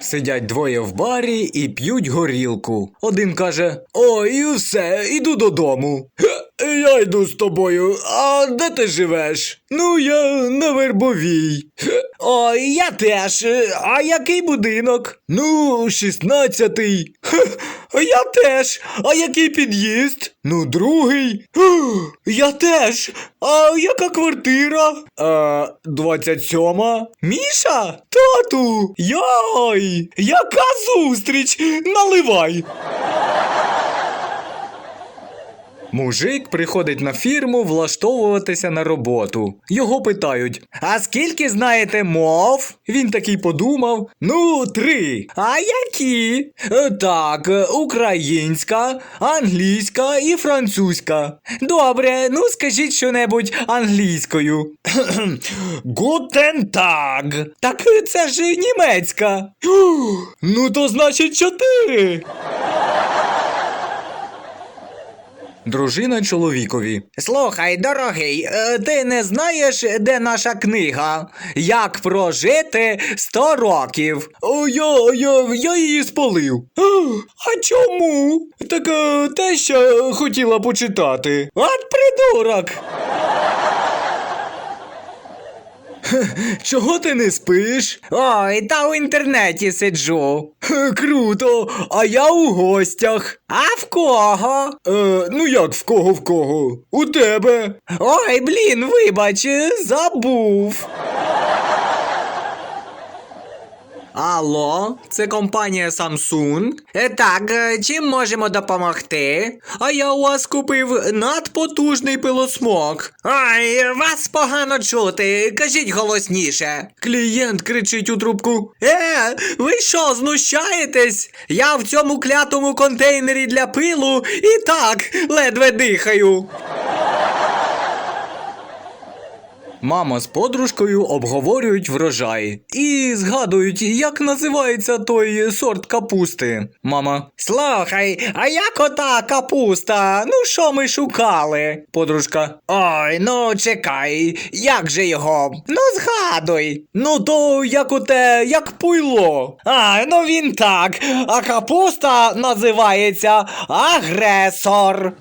Сидять двоє в барі і п'ють горілку. Один каже: Ой, все, іду додому. Я йду з тобою. А де ти живеш? Ну, я на вербовій. «Хе, Ой, я теж. А який будинок? Ну, шістнадцятий. «Хе, Я теж. А який під'їзд? Ну, другий. Я теж. А яка квартира? Е, 27. Міша? Тату! Яй! Яка зустріч! Наливай! Мужик приходить на фірму влаштовуватися на роботу. Його питають: А скільки знаєте мов? Він такий подумав: Ну, три. А які? «Е, Так, українська, англійська і французька. Добре, ну скажіть щонебудь англійською. Гутен так. Так це ж німецька. Ну, то значить чотири. Дружина чоловікові. Слухай, дорогий, е, ти не знаєш, де наша книга? Як прожити 100 років? О, я, я, я її спалив. А чому? Так е, те, що хотіла почитати. От придурок. Чого ти не спиш? Ой, та у інтернеті сиджу. Круто, а я у гостях. А в кого? Е, ну як в кого в кого? У тебе. Ой, блін, вибач, забув. Алло, це компанія Samsung. Е, Так, е, чим можемо допомогти? А я у вас купив надпотужний пилосмок. Ай, вас погано чути. Кажіть голосніше. Клієнт кричить у трубку. Е, ви що, знущаєтесь? Я в цьому клятому контейнері для пилу і так ледве дихаю. Мама з подружкою обговорюють врожай і згадують, як називається той сорт капусти. Мама. Слухай, а як ота капуста? Ну що ми шукали? Подружка. Ой, ну чекай, як же його? Ну згадуй. Ну то як оте, як пуйло. А, ну він так. А капуста називається агресор.